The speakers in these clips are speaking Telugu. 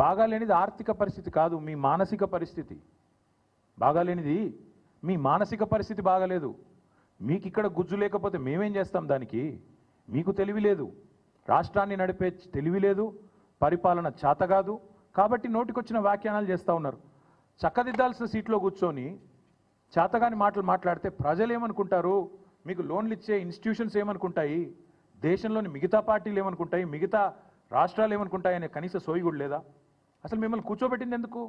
బాగాలేనిది ఆర్థిక పరిస్థితి కాదు మీ మానసిక పరిస్థితి. బాగాలేనిది మీ మానసిక పరిస్థితి బాగాలేదు. మీకు ఇక్కడ గుజ్జు లేకపోతే మేమేం చేస్తాం దానికి? మీకు తెలివి లేదు. రాష్ట్రాన్ని నడిపే తెలివి లేదు పరిపాలన చేత కాదు. కాబట్టి నోటికొచ్చిన వ్యాఖ్యానాలు చేస్తూ ఉన్నారు. చక్కదిద్దాల్సిన సీట్లో కూర్చొని చేతగాని మాటలు మాట్లాడితే ప్రజలు ఏమనుకుంటారు మీకు లోన్లు ఇచ్చే ఇన్స్టిట్యూషన్స్ ఏమనుకుంటాయి? దేశంలోని మిగతా పార్టీలు ఏమనుకుంటాయి మిగతా రాష్ట్రాలు ఏమనుకుంటాయనే కనీస సోయి కూడా లేదా? అసలు మిమ్మల్ని కూర్చోబెట్టింది ఎందుకు?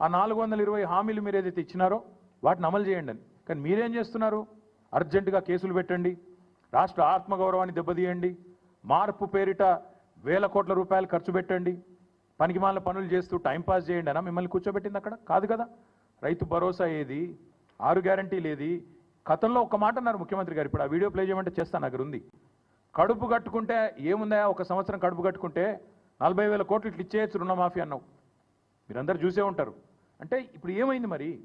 ఆ నాలుగు వందల ఇరవై హామీలు మీరు ఏదైతే ఇచ్చినారో వాటిని అమలు చేయండి అని. కానీ మీరేం చేస్తున్నారు? అర్జెంటుగా కేసులు పెట్టండి రాష్ట్ర ఆత్మగౌరవాన్ని దెబ్బతీయండి మార్పు పేరిట వేల కోట్ల రూపాయలు ఖర్చు పెట్టండి పనికిమాల పనులు చేస్తూ టైంపాస్ చేయండి అనా మిమ్మల్ని కూర్చోబెట్టింది అక్కడ? కాదు కదా. రైతు భరోసా ఏది? ఆరు గ్యారంటీ లేది గతంలో ఒక మాట అన్నారు ముఖ్యమంత్రి గారు. ఇప్పుడు ఆ వీడియో ప్లే చేయమంటే చేస్తాను దగ్గర ఉంది. కడుపు కట్టుకుంటే ఏముందా? ఒక సంవత్సరం కడుపు కట్టుకుంటే నలభై వేల కోట్లు ఇట్లా ఇచ్చేయచ్చు రుణమాఫీ అన్నావు. మీరందరూ చూసే ఉంటారు. అంటే ఇప్పుడు ఏమైంది మరి?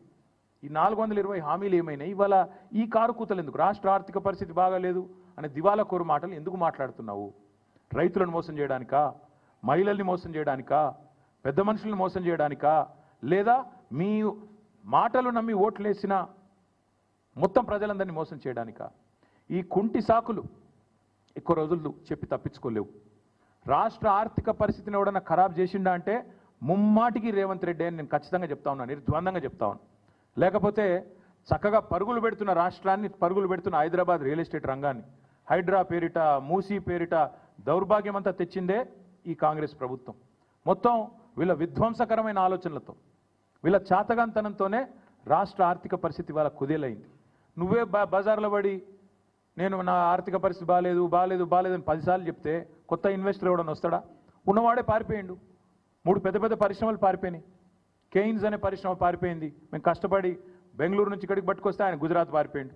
ఈ నాలుగు వందల ఇరవై హామీలు ఏమైనాయి? ఇవాళ ఈ కారు కూతలు ఎందుకు? రాష్ట్ర ఆర్థిక పరిస్థితి బాగాలేదు అనే దివాలా కోరు మాటలు ఎందుకు మాట్లాడుతున్నావు? రైతులను మోసం చేయడానికా? మహిళల్ని మోసం చేయడానికా? పెద్ద మనుషులను మోసం చేయడానికా? లేదా మీ మాటలు నమ్మి ఓట్లేసిన మొత్తం ప్రజలందరినీ మోసం చేయడానికా? ఈ కుంటి సాకులు ఎక్కువ రోజులు చెప్పి తప్పించుకోలేవు. రాష్ట్ర ఆర్థిక పరిస్థితిని ఎవడన్నా ఖరాబ్ చేసిండా అంటే ముమ్మాటికి రేవంత్ రెడ్డి అని నేను ఖచ్చితంగా చెప్తా ఉన్నాను నిర్ద్వందంగా చెప్తా ఉన్నాను లేకపోతే చక్కగా పరుగులు పెడుతున్న రాష్ట్రాన్ని పరుగులు పెడుతున్న హైదరాబాద్ రియల్ ఎస్టేట్ రంగాన్ని హైడ్రా పేరిట మూసీ పేరిట దౌర్భాగ్యం అంతా తెచ్చిందే ఈ కాంగ్రెస్ ప్రభుత్వం. మొత్తం వీళ్ళ విధ్వంసకరమైన ఆలోచనలతో వీళ్ళ చాతగాంతనంతోనే రాష్ట్ర ఆర్థిక పరిస్థితి వాళ్ళ కుదేలైంది. నువ్వే బ బజార్లో పడి నేను నా ఆర్థిక పరిస్థితి బాగాలేదు బాగాలేదు బాగాలేదు అని పదిసార్లు చెప్తే కొత్త ఇన్వెస్టర్ ఎవడని వస్తాడా? ఉన్నవాడే పారిపోయిండు. మూడు పెద్ద పెద్ద పరిశ్రమలు పారిపోయినాయి. కెయిన్స్ అనే పరిశ్రమ పారిపోయింది. మేము కష్టపడి బెంగళూరు నుంచి ఇక్కడికి పట్టుకొస్తే ఆయన గుజరాత్ పారిపోయిండు.